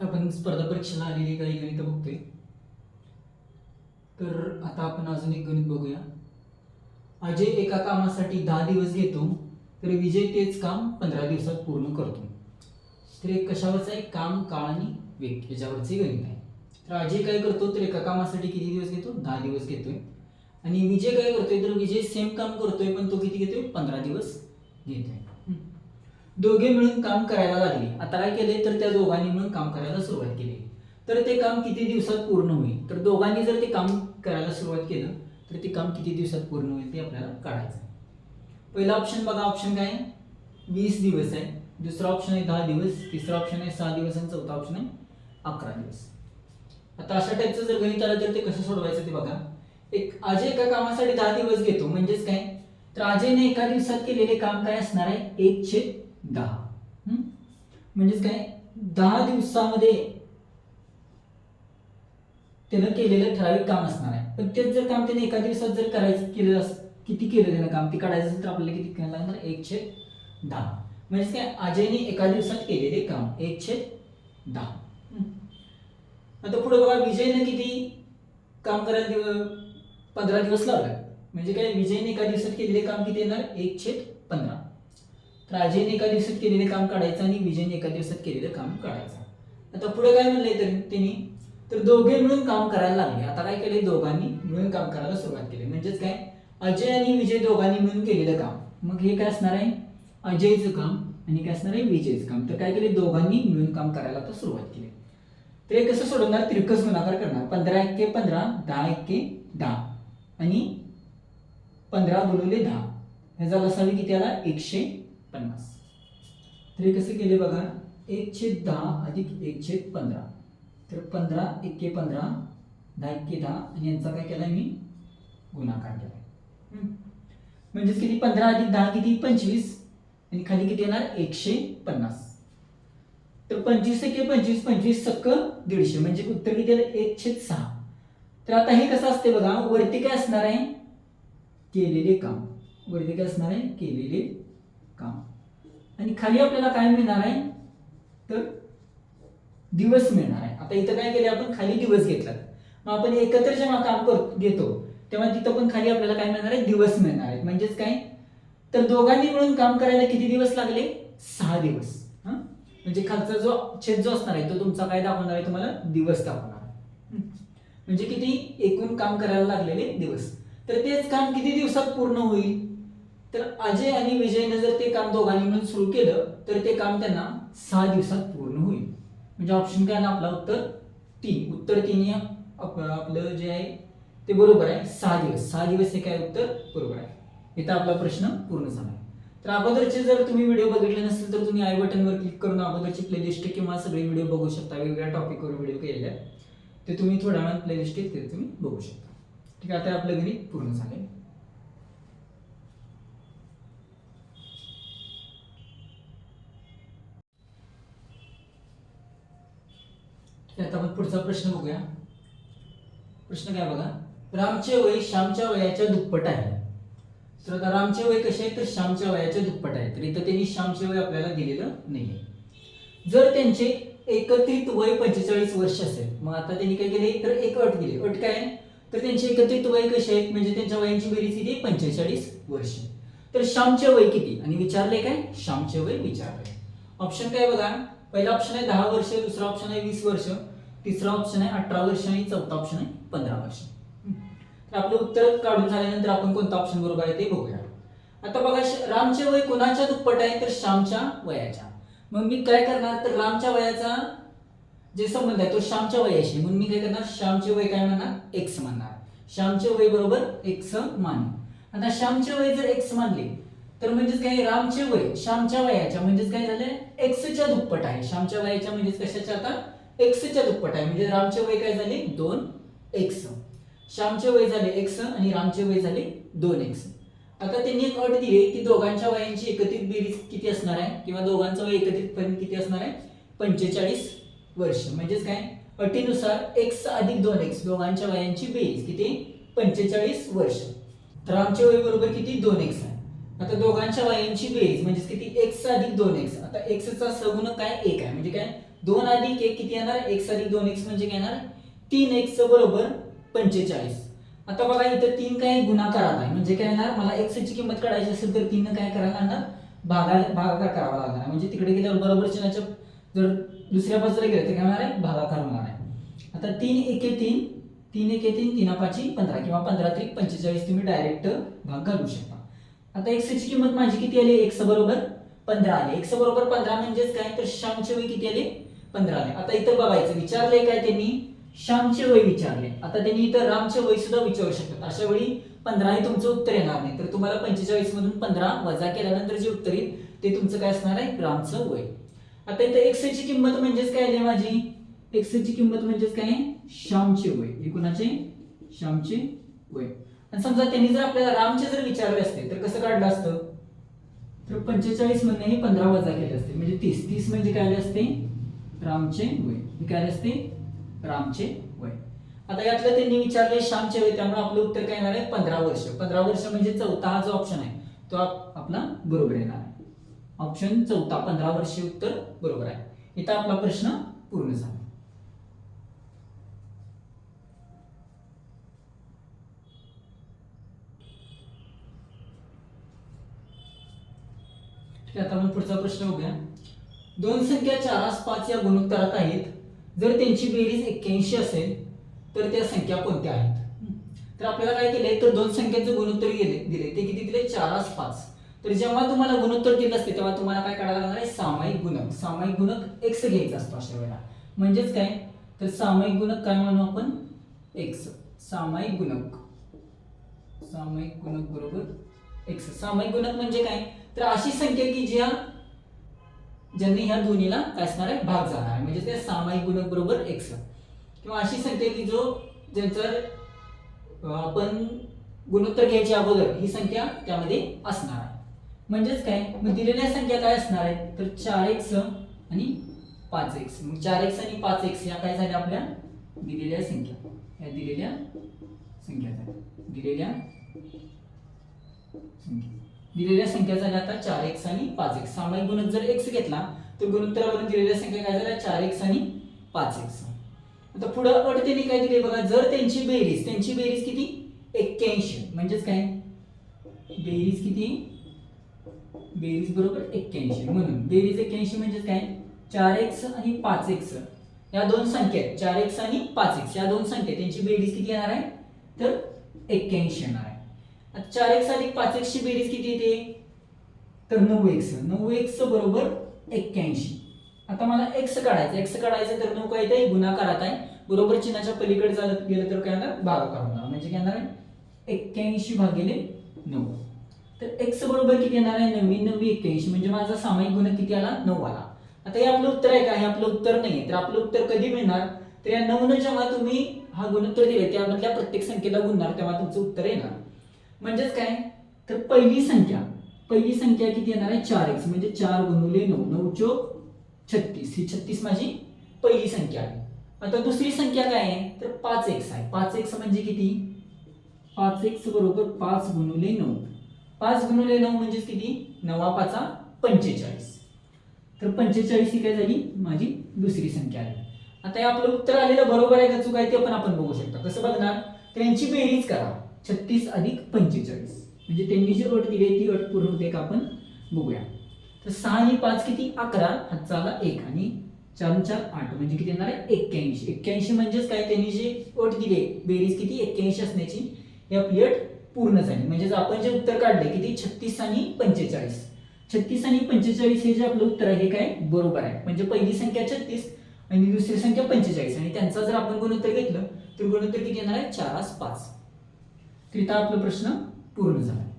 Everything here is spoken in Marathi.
तर आपण स्पर्धा परीक्षेला आलेली काही गणित बघतोय. तर आता आपण अजून एक गणित बघूया. अजय एका कामासाठी दहा दिवस घेतो तर विजय तेच काम पंधरा दिवसात पूर्ण करतो. तर एक कशावरचं आहे? काम काळ आणि वेग याच्यावरचे गणित आहे. तर अजय काय करतो? तर एका कामासाठी किती दिवस घेतो? दहा दिवस घेतोय. आणि विजय काय करतोय? तर विजय सेम काम करतोय पण तो किती घेतोय? पंधरा दिवस घेतोय. दोघे मिळून काम करायला लागले. आता काय केले? तर त्या दोघांनी मिळून काम करायला सुरुवात केली. तर ते काम किती दिवसात पूर्ण होईल? तर दोघांनी जर ते काम करायला सुरुवात केलं तर ते काम किती दिवसात पूर्ण होईल ते आपल्याला काढायचं आहे. पहिला ऑप्शन बघा ऑप्शन काय वीस दिवस आहे. दुसरा ऑप्शन आहे दहा दिवस. तिसरा ऑप्शन आहे सहा दिवस. आणि चौथा ऑप्शन आहे अकरा दिवस. आता अशा टाईपचं जर गणित आलं तर ते कसं सोडवायचं ते बघा. एक अजय एका कामासाठी दहा दिवस घेतो. म्हणजेच काय? तर अजयने एका दिवसात केलेले काम काय असणार आहे? एक छेद दहा. म्हणजेच काय? दहा दिवसामध्ये त्यानं केलेलं ठराविक काम असणार आहे. पण तेच जर काम त्याने एका दिवसात जर करायचं केलं अस किती केलं त्यानं काम? ते काढायचं असेल तर आपल्याला किती करायला लागणार? एक छेद दहा. म्हणजेच काय? अजयने एका दिवसात केलेले काम. एक छेद दहा. आता पुढे बघा विजयने किती काम करायला दिव पंधरा दिवस लागला म्हणजे काय? विजयने एका दिवसात केलेले काम किती येणार? एक छेद पंधरा. राजेने एका दिवसात केलेले काम काढायचं आणि विजयने एका दिवसात केलेलं काम काढायचं. आता पुढे काय म्हणलंय तर त्यांनी? तर दोघे मिळून काम करायला लागले. आता काय केले दोघांनी मिळून काम करायला सुरुवात केली. म्हणजेच काय? अजय आणि विजय दोघांनी मिळून केलेलं काम. मग हे काय असणार आहे? अजयचं काम आणि काय असणार आहे? विजयचं काम. तर काय केले दोघांनी मिळून काम करायला आता सुरुवात केली. तर हे कसं सोडवणार? तिरकस गुणाकार करणार. पंधरा एक्के पंधरा दहा एक्के दहा. आणि पंधरा गुणवले दहा. ह्याचा लसावी किती आला? एकशे पन्नास. तर हे कसे केले बघा? एक छेद दहा अधिक एक छेद पंधरा. तर पंधरा एके पंधरा दहा एके दहा आणि यांचा काय केला मी? गुणाकार केला म्हणजेच किती? पंधरा अधिक दहा किती? पंचवीस. आणि खाली किती येणार? एकशे पन्नास. तर पंचवीस एके पंचवीस पंचवीस सक्क दीडशे. म्हणजे उत्तर किती आलं? एक छेद सहा. तर आता हे कसं असते बघा? वरती काय असणार आहे? केलेले काम. वरती काय असणार आहे? केलेले काम आणि खाली आपल्याला काय मिळणार आहे? तर दिवस मिळणार आहे. आता इथं काय केलं आपण खाली दिवस घेतलात. मग आपण एकत्र जेव्हा काम करतो घेतो तेव्हा तिथं पण खाली आपल्याला काय मिळणार आहे? दिवस मिळणार आहे म्हणजेच काय? तर दोघांनी मिळून काम करायला किती दिवस लागले? सहा दिवस. हा? म्हणजे खालचा जो छेद जो असणार आहे तो तुमचा काय दाखवणार आहे तुम्हाला? दिवस दाखवणार आहे. म्हणजे किती? एकूण काम करायला लागलेले दिवस. तर तेच काम किती दिवसात पूर्ण होईल? तर अजय आणि विजयने जर ते काम दोघांनी मिळून सुरू केलं तर ते काम त्यांना सहा दिवसात पूर्ण होईल. म्हणजे ऑप्शन काय ना आपला उत्तर तीन. उत्तर तीन या आप- आपलं जे आहे ते बरोबर आहे सहा दिवस. सहा दिवस हे काय उत्तर? बरोबर आहे. इथं आपला प्रश्न पूर्ण झाला आहे. तर अगोदरचे जर तुम्ही व्हिडिओ बघितले नसेल तर तुम्ही आय बटनवर क्लिक करून अगोदरची प्लेलिस्ट किंवा सगळे व्हिडिओ बघू शकता. वेगवेगळ्या टॉपिकवर व्हिडिओ केलेले आहेत. ते तुम्ही थोड्या वेळात प्लेलिस्ट ते तुम्ही बघू शकता. ठीक आहे आता आपलं गणित पूर्ण झाले आता आपण पुढचा प्रश्न बघूया. प्रश्न काय बघा? रामचे वय श्यामच्या वयाच्या दुप्पट आहे तर आता रामचे वय कसे आहे तर श्यामच्या वयाच्या दुप्पट आहे तर इथं त्यांनी श्यामचे वय आपल्याला दिलेलं नाही जर त्यांचे एकत्रित वय पंचेचाळीस वर्ष असेल मग आता त्यांनी काय केले तर एक अट दिली अट काय? आहे? तर त्यांचे एकत्रित वय कसे आहेत? म्हणजे त्यांच्या वयांची बेरीज किती? पंचेचाळीस वर्ष. तर श्यामचे वय किती? आणि विचारले काय? श्यामचे वय विचारले ऑप्शन काय बघा? पहिला ऑप्शन आहे दहा वर्ष दुसरा ऑप्शन आहे वीस वर्ष तिसरा ऑप्शन आहे अठरा वर्ष आणि चौथा ऑप्शन आहे पंधरा वर्ष. तर आपलं उत्तर काढून झाल्यानंतर आपण कोणता ऑप्शन बरोबर आहे ते बघूया. आता बघा श- रामचे वय कोणाच्या दुप्पट आहे? तर श्यामच्या वयाच्या. मग मी काय करणार? तर रामच्या वयाचा जे संबंध आहे तो श्यामच्या वयाशी. म्हणून मी काय करणार? श्यामचे वय काय म्हणणार? एक्स म्हणणार. श्यामचे वय बरोबर एक्स मान आता श्यामचे वय जर एक्स मानले तर म्हणजेच काय रामचे वय श्यामच्या वयाच्या म्हणजेच काय झाले एक्सच्या दुप्पट आहे. श्यामच्या वयाच्या म्हणजेच कशाच्या आता? एक्सच्या दुप्पट आहे. म्हणजे रामचे वय काय झाले? दोन एक्स श्यामचे वय झाले एक्स आणि रामचे वय झाले दोन एक्स आता त्यांनी एक अट दिली की दोघांच्या वयांची एकत्रित बेरीज किती असणार आहे? किंवा दोघांचं वय एकत्रितपणे किती असणार आहे? पंचेचाळीस वर्ष. म्हणजेच काय? अटीनुसार एक्स अधिक दोन एक्स दोघांच्या वयांची बेरीज किती? पंचेचाळीस वर्ष. तर आमचे वय बरोबर किती? दोन एक्स आहे. आता दोघांच्या वाईंची बेरीज म्हणजे किती? एक्स अधिक दोन एक्स. आता एक्सचा सगुण काय? एक आहे. म्हणजे काय? दोन अधिक एक किती येणार? एक्स अधिक दोन एक्स म्हणजे काय येणार? तीन एक्स बरोबर पंचेचाळीस. आता बघा इथं तीन काय गुणाकारात आहे. म्हणजे काय येणार? मला एक्स ची किंमत काढायची असेल तर तीन काय करायला लागणार? भागा भागाकार करावा लागणार. म्हणजे तिकडे गेल्यावर बरोबर चिन्हाच्या जर दुसऱ्या बाजूला गेलं तर काय होणार आहे? भागाकार होणार आहे. आता तीन एके तीन तीन एके तीन तीन पाची पंधरा किंवा पंधरा त्रिक पंचेचाळीस तुम्ही डायरेक्ट भाग घालू शकता. आता एक्स ची किंमत माझी किती आली? एक्स बरोबर पंधरा आली. एक्स बरोबर पंधरा म्हणजेच काय? तर श्यामचे वय किती आले? पंधरा आले. आता इथं बघायचं. विचारले काय त्यांनी? श्यामचे वय विचारले आता त्यांनी इथं रामचे वय सुद्धा विचारू शकतात. अशा वेळी पंधरा हे तुमचं उत्तर येणार नाही. तर तुम्हाला पंचेचाळीस मधून पंधरा वजा केल्यानंतर जे उत्तर येईल ते तुमचं काय असणार आहे? रामचं वय. आता इथं एक्स ची किंमत म्हणजेच काय आली माझी? एक्स ची किंमत म्हणजेच काय? श्यामचे वय. हे कुणाचे? श्यामचे वय. आणि समजा त्यांनी जर आपल्याला रामचे जर विचारले असते तर कसं काढलं असतं? तर पंचेचाळीस म्हणणे हे पंधरा वजा केले असते. म्हणजे तीस. तीस म्हणजे काय आले असते? रामचे वय. काय आले असते? रामचे वय. आता यातलं त्यांनी विचारले श्यामचे वय त्यामुळे आपलं उत्तर काय येणार आहे? पंधरा वर्ष. पंधरा वर्ष म्हणजे चौथा हा जो ऑप्शन आहे तो आप- आपला बरोबर येणार आहे. ऑप्शन चौथा पंधरा वर्षीय उत्तर बरोबर आहे. इथं आपला प्रश्न पूर्ण झाला ठीक आहे, आता आपण पुढचा प्रश्न बघूया. दोन संख्या चारास पाच या गुणोत्तरात आहेत. जर त्यांची बेरीज एक्क्याऐंशी असेल तर त्या संख्या कोणत्या आहेत? तर आपल्याला काय केलंय? तर दोन संख्यांचं गुणोत्तर गेले दिले. ते किती दिले? चारास पाच. तर जेव्हा तुम्हाला गुणोत्तर दिलं असते तेव्हा तुम्हाला काय काढायला लागणार आहे? सामायिक गुणक. सामायिक गुणक एक्स घ्यायचा असतो अशा वेळेला. म्हणजेच काय? तर सामायिक गुणक काय म्हणू आपण? एक्स सामायिक गुणक. सामायिक गुणक बरोबर एक्स सामायिक गुणक म्हणजे काय? तर अशी संख्या की ज्या ज्यांनी ह्या दोन्हीला काय असणार आहे भाग जाणार आहे. म्हणजे ते सामायिक गुणक बरोबर एक्स किंवा अशी संख्या की जो ज्यांचा आपण गुणोत्तर घ्यायच्या अगोदर ही संख्या त्यामध्ये असणार आहे. म्हणजेच काय? मग दिलेल्या संख्या काय असणार आहेत? तर चार एक्स आणि पाच एक्स मग चार एक्स आणि पाच एक्स या काय झाल्या आपल्या? दिलेल्या संख्या. या दिलेल्या संख्या झाल्या. दिलेल्या संख्या. दिलेल्या संख्या झाल्या आता चार एक्स आणि पाच एक्स सामायिक गुणक जर एक्स घेतला तर गुणोत्तरावरून दिलेल्या संख्या काय झाल्या? चार एक्स आणि पाच एक्स आता पुढं अट त्यांनी काय दिली बघा? जर त्यांची बेरीज त्यांची बेरीज किती? एक्क्याऐंशी. म्हणजेच काय? बेरीज किती? बेरीज बरोबर एक्क्याऐंशी. म्हणून बेरीज एक्क्याऐंशी म्हणजेच काय? चार एक्स आणि पाच एक्स या दोन संख्या आहेत. चार एक्स आणि पाच एक्स या दोन संख्या त्यांची बेरीज किती येणार आहे? तर एक्क्याऐंशी येणार आहे. आता चार एक्स अधिक पाच एक्स ची बेरीज किती येते? तर नऊ एक्स नऊ एक्स बरोबर एक्क्याऐंशी. आता मला एक्स काढायचं एक्स काढायचं तर नऊ काय येते गुणाकारात आहे. बरोबर चिन्हाच्या पलीकडे झालं गेलं तर काय येणार भागाकार होणार म्हणजे काय येणार आहे? एक्क्याऐंशी भागिले नऊ. तर एक्स बरोबर किती येणार आहे? नव्वी नव्वी एक्क्याऐंशी. म्हणजे माझा सामायिक गुणक किती आला? नऊ आला. आता हे आपलं उत्तर आहे का? हे आपलं उत्तर नाहीये तर आपलं उत्तर कधी मिळणार? तर या नऊनं जेव्हा तुम्ही हा गुणोत्तर दिले त्यामधल्या प्रत्येक संख्येला गुणणार तेव्हा तुमचं उत्तर येणार. म्हणजेच काय? तर पहिली संख्या. पहिली संख्या किती येणार आहे? चार एक्स. म्हणजे चार गुणुले नऊ. नऊ चोक छत्तीस. ही छत्तीस माझी पहिली संख्या आहे. आता दुसरी संख्या काय आहे? तर पाच एक्स आहे. पाच एक्स म्हणजे किती? पाच एक्स बरोबर पाच गुणुले नऊ. पाच गुणुले नऊ म्हणजे किती? नवा पाचा पंचेचाळीस. तर पंचेचाळीस ही काय झाली? माझी दुसरी संख्या आहे. आता हे आपलं उत्तर आलेलं बरोबर आहे का चुक आहे ते पण आपण बघू शकता. कसं बघणार? त्यांची बेरीज करा. छत्तीस अधिक पंचेचाळीस. म्हणजे त्यांनी जी अट दिली ती अट पूर्ण होते का आपण बघूया. तर सहा आणि पाच किती? अकरा. हातचा आला एक आणि चार चार आठ. म्हणजे किती येणार आहे? एक्क्याऐंशी. एक्क्याऐंशी म्हणजेच काय? त्यांनी जे अट दिली बेरीज किती? एक्क्याऐंशी असण्याची. ही आपली अट पूर्ण झाली. म्हणजेच आपण जे उत्तर काढले किती? छत्तीस आणि पंचेचाळीस. छत्तीस आणि पंचेचाळीस हे जे आपलं उत्तर आहे हे काय? बरोबर आहे. म्हणजे पहिली संख्या छत्तीस आणि दुसरी संख्या पंचेचाळीस. आणि त्यांचा जर आपण गुणोत्तर घेतलं तर गुणोत्तर किती येणार आहे? चार पाच. तर आपला प्रश्न पूर्ण झाला.